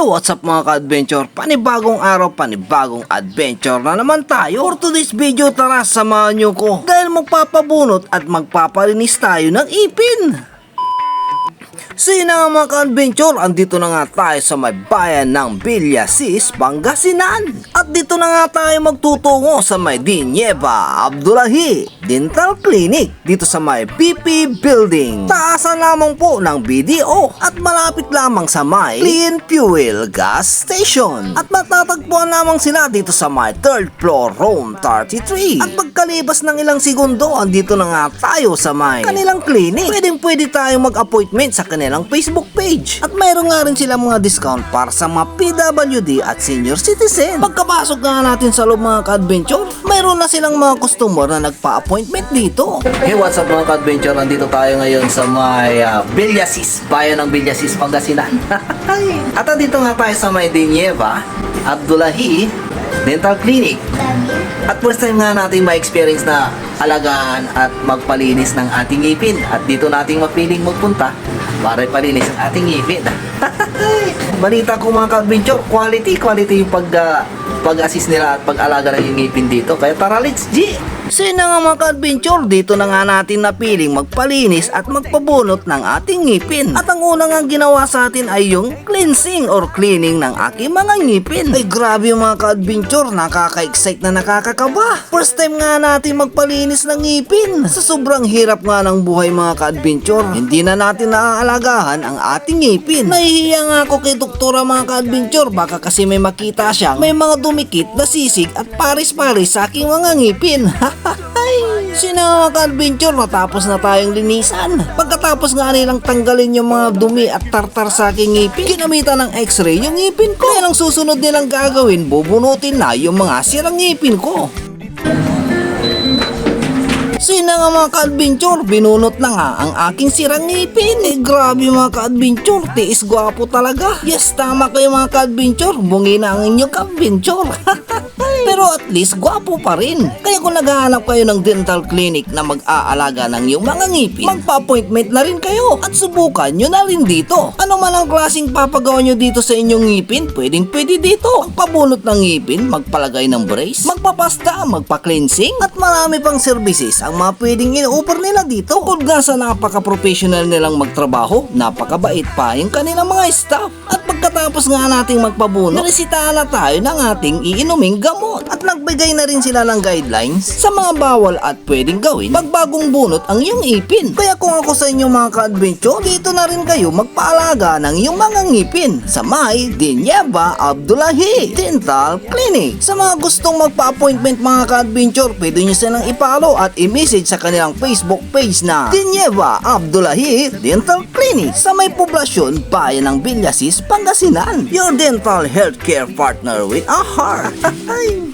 Hey, what's up mga ka-adventure? Panibagong araw, panibagong adventure na naman tayo. For today's video, tara, samahan nyo ko. Dahil magpapabunot at magpapalinis tayo ng ipin. So yun nga mga ka-adventure, andito na nga tayo sa may bayan ng Villasis, Pangasinan. At dito na nga tayo magtutungo sa may Dinieba Abdullahi Dental Clinic dito sa may PP Building. Taasan lamang po ng BDO at malapit lamang sa may Clean Fuel Gas Station. At matatagpuan lamang sila dito sa may 3rd floor room 33. At pagkalibas ng ilang segundo, andito na nga tayo sa may kanilang clinic. Pwedeng pwede tayong mag-appointment sa kanilang Facebook page. At mayroon nga rin sila mga discount para sa mga PWD at senior citizen. Pagkapasok nga natin sa loob mga ka-adventure, mayroon na silang mga customer na nagpa-appointment dito. Hey, what's up mga ka-adventure? Nandito tayo ngayon sa may uh, Villasis, bayan ng Villasis, Pangasinan. at andito nga tayo sa may Dinieva, Abdullahi Dental Clinic. At first time nga natin ma-experience na alagaan at magpalinis ng ating ngipin. At dito natin mapiling magpunta para ipalinis ang ating ngipin. Balita ko mga ka-adventure, quality, quality yung pag, ah, pag-assist nila at pag-alaga ng ngipin dito. Kaya tara, let's G! Yun na nga mga ka-adventure, dito na nga natin napiling magpalinis at magpabunot ng ating ngipin. At ang unang nga ginawa sa atin ay yung cleansing or cleaning ng aking mga ngipin. Ay grabe yung mga ka-adventure, nakaka-excite na nakakakaba. First time nga natin magpalinis ng ngipin. Sa sobrang hirap nga ng buhay mga ka-adventure, hindi na natin naaalagahan ang ating ngipin. Nahihiya nga ako kay doktora mga ka-adventure, baka kasi may makita siyang may mga dumikit na sisig at paris-paris sa aking mga ngipin. Sino mga ka-adventure, natapos na tayong linisan. Pagkatapos nga nilang tanggalin yung mga dumi at tartar sa aking ngipin, kinamitan ng x-ray yung ngipin ko. Kaya ang susunod nilang gagawin, bubunutin na yung mga sirang ngipin ko. Sina nga mga ka-adventure, binunot na nga ang aking sirang ngipin. Eh grabe mga ka-adventure, tiis gwapo talaga. Yes, tama kayo mga ka-adventure, bungi na ang inyong ka-adventure. Pero at least gwapo pa rin. Kaya kung naghahanap kayo ng dental clinic na mag-aalaga ng iyong mga ngipin, magpa-appointment na rin kayo at subukan nyo na rin dito. Ano man ang klaseng papagawa nyo dito sa inyong ngipin, pwedeng pwede dito. Magpabunot ng ngipin, magpalagay ng brace, magpapasta, magpa-cleansing, at marami pang services ang mga pwedeng in-offer nila dito. Bukod nga sa napaka-professional nilang magtrabaho, napakabait pa yung kanilang mga staff. At pagkatapos nga nating magpabunot, naresitahan na tayo ng ating iinuming gamot. At nagbigay na rin sila ng guidelines sa mga bawal at pwedeng gawin pag bagong bunot ang iyong ipin. Kaya kung ako sa inyo mga ka-adventure, dito na rin kayo magpaalaga ng iyong mga ngipin sa may Dinyeba Abdullahi Dental Clinic. Sa mga gustong magpa-appointment mga ka-adventure, pwede nyo silang ipalo at i-message sa kanilang Facebook page na Dinyeba Abdullahi Dental Clinic sa may poblasyon bayan ng Villasis, Pangasinan. Your dental healthcare partner with a heart.